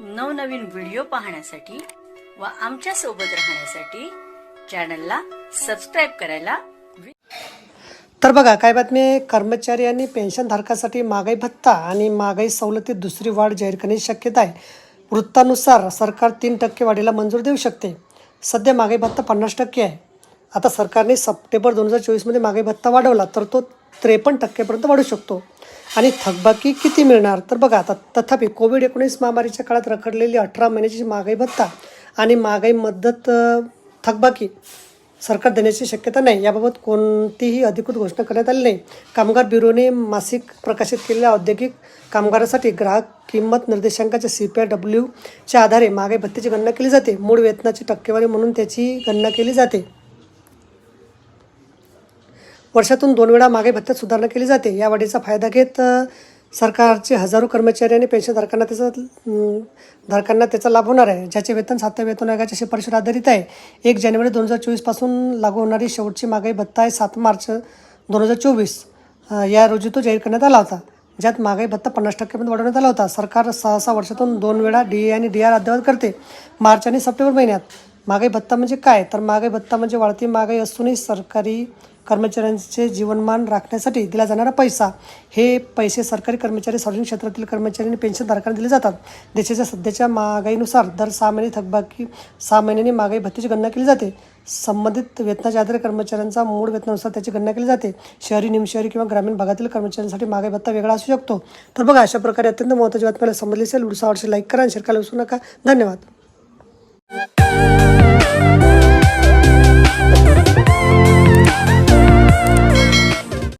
नवनवीन व्हिडिओ पाहण्यासाठी व आमच्यासोबत राहण्यासाठी चॅनलला सबस्क्राईब करायला तर बघा काय बातमी आहे? कर्मचारी आणि पेन्शनधारकासाठी महागाई भत्ता आणि महागाई सवलतीत दुसरी वाढ जाहीर करण्याची शक्यता आहे. वृत्तानुसार सरकार तीन टक्के वाढीला मंजूर देऊ शकते. सध्या महागाई भत्ता पन्नास टक्के आहे. आता सरकारने सप्टेंबर दोन हजार चोवीसमध्ये महागाई भत्ता वाढवला तर तो त्रेपन्न टक्केपर्यंत वाढू शकतो. आणि थकबाकी किती मिळणार? तर बघा आता तथापि कोविड एकोणीस महामारीच्या काळात रखडलेली अठरा महिन्याची महागाई भत्ता आणि महागाई मदत थकबाकी सरकार देण्याची शक्यता नाही. याबाबत कोणतीही अधिकृत घोषणा करण्यात आली नाही. कामगार ब्युरोने मासिक प्रकाशित केलेल्या औद्योगिक कामगारासाठी ग्राहक किंमत निर्देशांकाच्या सी पी आय डब्ल्यूच्या आधारे महागाई भत्त्याची गणना केली जाते. मूळ वेतनाची टक्केवारी म्हणून त्याची गणना केली जाते. वर्षातून दोन वेळा मागे भत्त्यात सुधारणा केली जाते. या वाढीचा फायदा घेत सरकारचे हजारो कर्मचारी आणि पेन्शनधारकांना त्याचा धारकांना त्याचा लाभ होणार आहे. ज्याचे वेतन सातव्या वेतन आयोगाच्या शिफारशीवर आधारित आहे. एक जानेवारी दोन हजार चोवीसपासून लागू होणारी शेवटची मागाई भत्ता आहे सात मार्च दोन हजार चोवीस. या रोजी तो जाहीर करण्यात आला होता. ज्यात महागाई भत्ता पन्नास टक्क्यापर्यंत वाढवण्यात आला होता. सरकार सहा सहा वर्षातून दोन वेळा डी ए आणि डी आर अद्ययावत करते. मार्च आणि सप्टेंबर महिन्यात. महागाई भत्ता म्हणजे काय? तर महागाई भत्ता म्हणजे वाढती महागाई असूनही सरकारी कर्मचाऱ्यांचे जीवनमान राखण्यासाठी दिला जाणारा पैसा. हे पैसे सरकारी कर्मचारी सार्वजनिक क्षेत्रातील कर्मचारी आणि पेन्शनधारकांना दिले जातात. देशाच्या सध्याच्या महागाईनुसार दर सहा महिने थकबाकी सहा महिन्यांनी महागाई भत्त्याची गणना केली जाते. संबंधित वेतनाच्या आधारे कर्मचाऱ्यांचा मूळ वेतनानुसार त्याची गणना केली जाते. शहरी निमशहरी किंवा ग्रामीण भागातील कर्मचाऱ्यांसाठी महागाई भत्ता वेगळा असू शकतो. तर बघा अशा प्रकारे अत्यंत महत्त्वाची बातम्याला समजली असेल. व्हिडिओ आवडशी लाईक करा आणि शेअर करायला विसरू नका. धन्यवाद.